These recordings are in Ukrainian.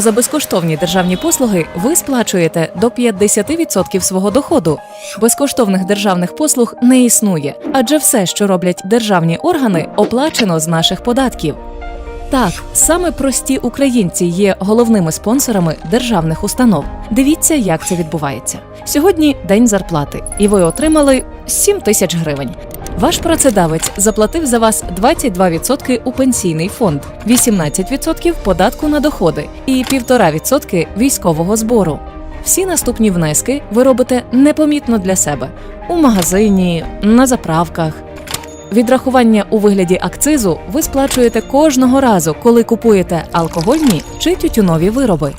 За безкоштовні державні послуги ви сплачуєте до 50% свого доходу. Безкоштовних державних послуг не існує, адже все, що роблять державні органи, оплачено з наших податків. Так, саме прості українці є головними спонсорами державних установ. Дивіться, як це відбувається. Сьогодні день зарплати, і ви отримали 7 тисяч гривень. Ваш працедавець заплатив за вас 22% у пенсійний фонд, 18% податку на доходи і 1,5% військового збору. Всі наступні внески ви робите непомітно для себе у магазині, на заправках. Відрахування у вигляді акцизу ви сплачуєте кожного разу, коли купуєте алкогольні чи тютюнові вироби.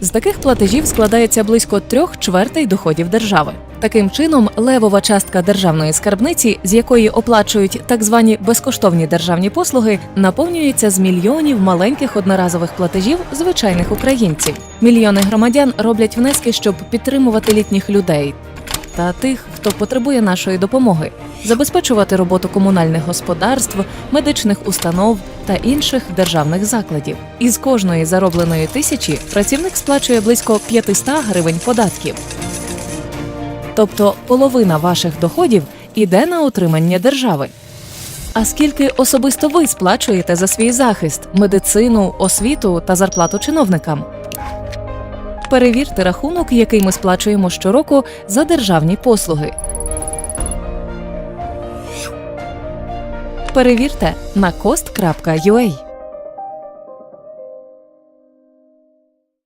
З таких платежів складається близько трьох чвертей доходів держави. Таким чином, левова частка державної скарбниці, з якої оплачують так звані безкоштовні державні послуги, наповнюється з мільйонів маленьких одноразових платежів звичайних українців. Мільйони громадян роблять внески, щоб підтримувати літніх людей та тих, хто потребує нашої допомоги, забезпечувати роботу комунальних господарств, медичних установ та інших державних закладів. Із кожної заробленої тисячі працівник сплачує близько 500 гривень податків. Тобто половина ваших доходів іде на утримання держави. А скільки особисто ви сплачуєте за свій захист, медицину, освіту та зарплату чиновникам? Перевірте рахунок, який ми сплачуємо щороку за державні послуги. Перевірте на cost.ua.